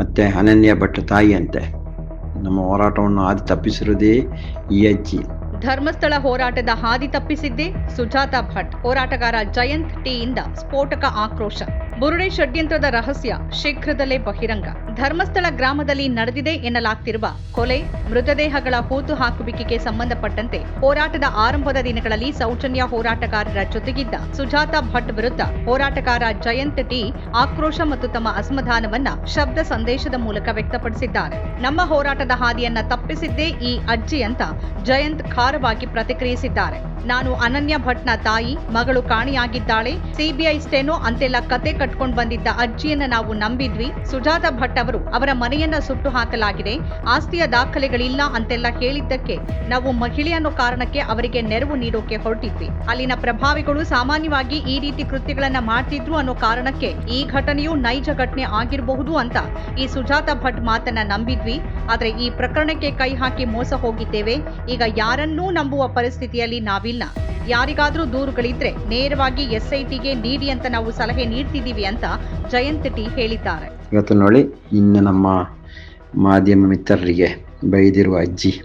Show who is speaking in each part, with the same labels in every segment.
Speaker 1: ಮತ್ತು ಅನನ್ಯ ಭಟ್ ತಾಯಿ ಅಂತೆ ನಮ್ಮ ಹೋರಾಟವನ್ನು ಹಾದಿ ತಪ್ಪಿಸಿರುವುದೇ ಈ ಅಜ್ಜಿ.
Speaker 2: ಧರ್ಮಸ್ಥಳ ಹೋರಾಟದ ಹಾದಿ ತಪ್ಪಿಸಿದ್ದೇ ಸುಜಾತಾ ಭಟ್. ಹೋರಾಟಗಾರ ಜಯಂತ್ ಟಿಯಿಂದ ಸ್ಫೋಟಕ ಆಕ್ರೋಶ. ಬುರುಡೆ ಷಡ್ಯಂತ್ರದ ರಹಸ್ಯ ಶೀಘ್ರದಲ್ಲೇ ಬಹಿರಂಗ. ಧರ್ಮಸ್ಥಳ ಗ್ರಾಮದಲ್ಲಿ ನಡೆದಿದೆ ಎನ್ನಲಾಗ್ತಿರುವ ಕೊಲೆ, ಮೃತದೇಹಗಳ ಹೂತು ಹಾಕುವಿಕೆಗೆ ಸಂಬಂಧಪಟ್ಟಂತೆ ಹೋರಾಟದ ಆರಂಭದ ದಿನಗಳಲ್ಲಿ ಸೌಜನ್ಯ ಹೋರಾಟಗಾರರ ಜೊತೆಗಿದ್ದ ಸುಜಾತಾ ಭಟ್ ವಿರುದ್ಧ ಹೋರಾಟಗಾರ ಜಯಂತ್ ಟಿ ಆಕ್ರೋಶ ಮತ್ತು ತಮ್ಮ ಅಸಮಾಧಾನವನ್ನ ಶಬ್ದ ಸಂದೇಶದ ಮೂಲಕ ವ್ಯಕ್ತಪಡಿಸಿದ್ದಾರೆ. ನಮ್ಮ ಹೋರಾಟದ ಹಾದಿಯನ್ನ ತಪ್ಪಿಸಿದ್ದೇ ಈ ಅಜ್ಜಿ ಅಂತ ಜಯಂತ್ ಖಾರವಾಗಿ ಪ್ರತಿಕ್ರಿಯಿಸಿದ್ದಾರೆ. ನಾನು ಅನನ್ಯ ಭಟ್ನ ತಾಯಿ, ಮಗಳು ಕಾಣಿಯಾಗಿದ್ದಾಳೆ, ಸಿಬಿಐ ಸ್ಟೇನೋ ಅಂತೆಲ್ಲ ಕತೆ ಕಟ್ಕೊಂಡ್ ಬಂದಿದ್ದ ಅಜ್ಜಿಯನ್ನ ನಾವು ನಂಬಿದ್ವಿ. ಸುಜಾತ ಭಟ್ ಅವರು ಅವರ ಮನೆಯನ್ನ ಸುಟ್ಟು ಹಾಕಲಾಗಿದೆ. ಆಸ್ತಿಯ ದಾಖಲೆಗಳಿಲ್ಲ ಅಂತೆಲ್ಲ ಹೇಳಿದ್ದಕ್ಕೆ ನಾವು ಮಹಿಳೆ ಅನ್ನೋ ಕಾರಣಕ್ಕೆ ಅವರಿಗೆ ನೆರವು ನೀಡೋಕೆ ಹೊರಟಿದ್ವಿ. ಅಲ್ಲಿನ ಪ್ರಭಾವಿಗಳು ಸಾಮಾನ್ಯವಾಗಿ ಈ ರೀತಿ ಕೃತ್ಯಗಳನ್ನ ಮಾಡ್ತಿದ್ರು ಅನ್ನೋ ಕಾರಣಕ್ಕೆ ಈ ಘಟನೆಯು ನೈಜ ಘಟನೆ ಆಗಿರಬಹುದು ಅಂತ ಈ ಸುಜಾತ ಭಟ್ ಮಾತನ್ನ ನಂಬಿದ್ವಿ. ಆದ್ರೆ ಈ ಪ್ರಕರಣಕ್ಕೆ ಕೈ ಹಾಕಿ ಮೋಸ ಹೋಗಿದ್ದೇವೆ. ಈಗ ಯಾರನ್ನೂ ನಂಬುವ ಪರಿಸ್ಥಿತಿಯಲ್ಲಿ ನಾವಿಲ್ಲ. ಯಾರಿಗಾದ್ರೂ ದೂರುಗಳಿದ್ರೆ ನೇರವಾಗಿ ಎಸ್ಐಟಿಗೆ ನೀಡಿ ಅಂತ ನಾವು ಸಲಹೆ ನೀಡ್ತಿದ್ದೀವಿ ಅಂತ ಜಯಂತ್ ಟಿ ಹೇಳಿದ್ದಾರೆ.
Speaker 1: ಇವತ್ತು ನೋಡಿ ಇನ್ನು ನಮ್ಮ ಮಾಧ್ಯಮ ಮಿತ್ರರಿಗೆ ಬೈದಿರುವ ಅಜ್ಜಿ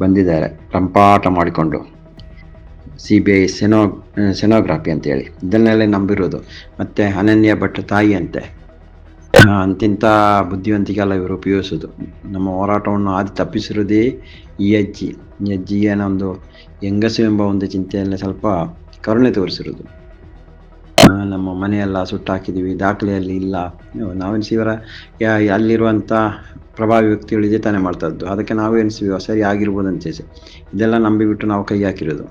Speaker 1: ಬಂದಿದ್ದಾರೆ. ರಂಪಾಟ ಮಾಡಿಕೊಂಡು. ಸಿ ಬಿ ಐ ಸೆನೋ ಸೆನೋಗ್ರಾಫಿ ಅಂತೇಳಿ ಇದನ್ನೆಲ್ಲ ನಂಬಿರೋದು. ಮತ್ತು ಅನನ್ಯ ಭಟ್ ತಾಯಿ ಅಂತೆ. ಆ, ಅಂತಿಂಥ ಬುದ್ಧಿವಂತಿಕೆಲ್ಲ ಇವರು ಉಪಯೋಗಿಸೋದು. ನಮ್ಮ ಹೋರಾಟವನ್ನು ಆದಿ ತಪ್ಪಿಸಿರೋದೇ ಈ ಅಜ್ಜಿ. ಈ ಅಜ್ಜಿಗೆ ಒಂದು ಹೆಂಗಸು ಎಂಬ ಒಂದು ಚಿಂತೆಯಲ್ಲಿ ಸ್ವಲ್ಪ ಕರುಣೆ ತೋರಿಸಿರೋದು. ನಮ್ಮ ಮನೆಯೆಲ್ಲ ಸುಟ್ಟಾಕಿದ್ದೀವಿ, ದಾಖಲೆಯಲ್ಲಿ ಇಲ್ಲ. ನಾವೆನಿಸಿವರ ಅಲ್ಲಿರುವಂಥ ಪ್ರಭಾವಿ ವ್ಯಕ್ತಿಗಳು ಇದೇ ತಾನೇ ಮಾಡ್ತಾ ಇದ್ದು ಅದಕ್ಕೆ ನಾವು ಎನಿಸಿವಿ ಸರಿ, ಆಗಿರ್ಬೋದು ಅಂತ ಹೇಳಿ. ಇದೆಲ್ಲ ನಂಬಿಬಿಟ್ಟು ನಾವು ಕೈ ಹಾಕಿರೋದು.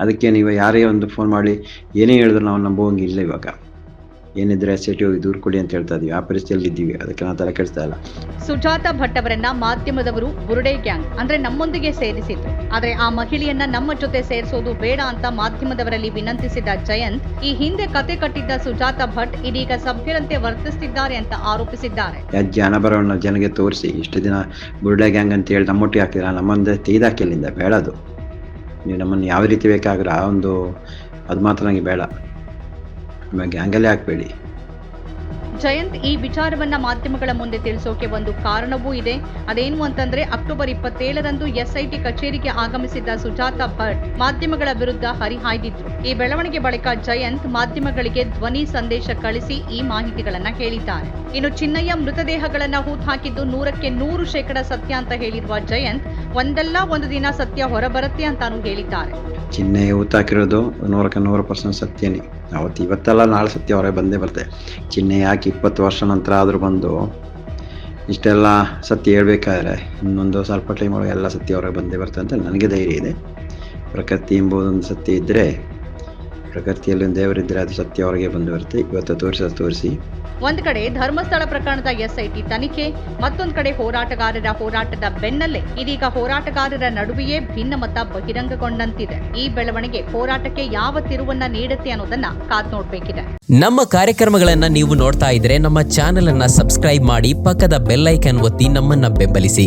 Speaker 1: ಅದಕ್ಕೆ ನೀವು ಯಾರೇ ಒಂದು ಫೋನ್ ಮಾಡಿ ಏನೇ ಹೇಳಿದ್ರು ನಾವು ನಂಬುವಂಗಿಲ್ಲ ಇವಾಗ. ಏನಿದ್ರೆ ಸಿಟಿ ಹೋಗಿ ದೂರು ಕೊಡಿ ಅಂತ ಹೇಳ್ತಾ ಇದೀವಿ. ಆ ಪರಿಸ್ಥಿತಿಯಲ್ಲಿ ಇದ್ದೀವಿ. ಅದಕ್ಕೆ ನಾವು ತಲೆ ಕೆಡಿಸ್ತಾ ಇಲ್ಲ.
Speaker 2: ಸುಜಾತ ಭಟ್ ಅವರನ್ನ ಮಾಧ್ಯಮದವರು ಬುರುಡೆ ಗ್ಯಾಂಗ್ ಅಂದ್ರೆ ನಮ್ಮೊಂದಿಗೆ ಸೇರಿಸಿದ್ರು. ಆದ್ರೆ ಆ ಮಹಿಳೆಯನ್ನ ನಮ್ಮ ಜೊತೆ ಸೇರಿಸೋದು ಬೇಡ ಅಂತ ಮಾಧ್ಯಮದವರಲ್ಲಿ ವಿನಂತಿಸಿದ ಜಯಂತ್ ಈ ಹಿಂದೆ ಕತೆ ಕಟ್ಟಿದ್ದ ಸುಜಾತ ಭಟ್ ಇದೀಗ ಸಭ್ಯರಂತೆ ವರ್ತಿಸುತ್ತಿದ್ದಾರೆ ಅಂತ ಆರೋಪಿಸಿದ್ದಾರೆ.
Speaker 1: ಜನಬರವನ್ನ ಹಣಬರವನ್ನು ಜನಗೆ ತೋರಿಸಿ ಇಷ್ಟು ದಿನ ಬುರುಡೆ ಗ್ಯಾಂಗ್ ಅಂತ ಹೇಳಿ ನಮ್ಮೊಟ್ಟಿಗೆ ಹಾಕ್ತೀರಾ ನಮ್ಮೊಂದೆ ತೆಗೆದಾಕಿಲ್ಲಿಂದ ಬೇಡ ಅದು. ನೀವು ನಮ್ಮನ್ನು ಯಾವ ರೀತಿ ಬೇಕಾದ್ರೆ ಆ ಒಂದು ಅದು ಮಾತ್ರ ನನಗೆ ಬೇಡ. ಗ್ಯಾಂಗಲ್ಲೇ ಹಾಕಬೇಡಿ.
Speaker 2: ಜಯಂತ್ ಈ ವಿಚಾರವನ್ನ ಮಾಧ್ಯಮಗಳ ಮುಂದೆ ತಿಳಿಸೋಕೆ ಒಂದು ಕಾರಣವೂ ಇದೆ. ಅದೇನು ಅಂತಂದ್ರೆ ಅಕ್ಟೋಬರ್ ಇಪ್ಪತ್ತೇಳರಂದು ಎಸ್ಐಟಿ ಕಚೇರಿಗೆ ಆಗಮಿಸಿದ್ದ ಸುಜಾತ ಭಟ್ ಮಾಧ್ಯಮಗಳ ವಿರುದ್ಧ ಹರಿಹಾಯ್ದಿದ್ರು. ಈ ಬೆಳವಣಿಗೆ ಬಳಿಕ ಜಯಂತ್ ಮಾಧ್ಯಮಗಳಿಗೆ ಧ್ವನಿ ಸಂದೇಶ ಕಳಿಸಿ ಈ ಮಾಹಿತಿಗಳನ್ನ ಹೇಳಿದ್ದಾರೆ ಇನ್ನು ಚಿನ್ನಯ್ಯ ಮೃತದೇಹಗಳನ್ನ ಹೂತ್ ಹಾಕಿದ್ದು ನೂರಕ್ಕೆ ನೂರು ಶೇಕಡ ಸತ್ಯ ಅಂತ ಹೇಳಿರುವ ಜಯಂತ್ ಒಂದಲ್ಲ ಒಂದು ದಿನ ಸತ್ಯ ಹೊರಬರುತ್ತೆ ಅಂತಾನು ಹೇಳಿದ್ದಾರೆ.
Speaker 1: ಚಿನ್ನಯ್ಯ ಹೂತಾಕಿರೋದು ನೂರಕ್ಕೆ ನೂರು ಪರ್ಸೆಂಟ್ ಸತ್ಯನೇ. ಅವತ್ತು ಇವತ್ತೆಲ್ಲ ನಾಳೆ ಸತ್ಯ ಅವರೇ ಬಂದೇ ಬರ್ತದೆ ಚಿಹ್ನೆ ಯಾಕೆ ಇಪ್ಪತ್ತು ವರ್ಷ ನಂತರ ಆದರೂ ಬಂದು ಇಷ್ಟೆಲ್ಲ ಸತ್ಯ ಹೇಳ್ಬೇಕಾದ್ರೆ ಇನ್ನೊಂದು ಸ್ವಲ್ಪ ಟೈಮ್ ಒಳಗೆ ಎಲ್ಲ ಸತ್ಯ ಹೊರಗೆ ಬಂದೇ ಬರ್ತದೆ ಅಂತ ನನಗೆ ಧೈರ್ಯ ಇದೆ. ಪ್ರಕೃತಿ ಎಂಬುದೊಂದು ಸತ್ಯ ಇದ್ದರೆ ಪ್ರಕೃತಿಯಲ್ಲಿ ದೇವರಿದ್ರೆ ದೇವರಿದ್ದರೆ ಅದು ಸತ್ಯ ಹೊರಗೆ ಬಂದು ಬರುತ್ತೆ ಇವತ್ತು ತೋರಿಸ ತೋರಿಸಿ.
Speaker 2: ಒಂದ್ ಕಡೆ ಧರ್ಮಸ್ಥಳ ಪ್ರಕರಣದ ಎಸ್ಐಟಿ ತನಿಖೆ ಮತ್ತೊಂದ್ ಕಡೆ ಹೋರಾಟಗಾರರ ಹೋರಾಟದ ಬೆನ್ನಲ್ಲೇ ಇದೀಗ ಹೋರಾಟಗಾರರ ನಡುವೆಯೇ ಭಿನ್ನಮತ ಬಹಿರಂಗಗೊಂಡಂತಿದೆ. ಈ ಬೆಳವಣಿಗೆ ಹೋರಾಟಕ್ಕೆ ಯಾವ ತಿರುವನ್ನ ನೀಡುತ್ತೆ ಅನ್ನೋದನ್ನ ಕಾದ್ ನೋಡ್ಬೇಕಿದೆ.
Speaker 3: ನಮ್ಮ ಕಾರ್ಯಕ್ರಮಗಳನ್ನ ನೀವು ನೋಡ್ತಾ ಇದ್ರೆ ನಮ್ಮ ಚಾನೆಲ್ ಅನ್ನ ಸಬ್ಸ್ಕ್ರೈಬ್ ಮಾಡಿ ಪಕ್ಕದ ಬೆಲ್ ಐಕನ್ ಒತ್ತಿ ನಮ್ಮನ್ನ ಬೆಂಬಲಿಸಿ.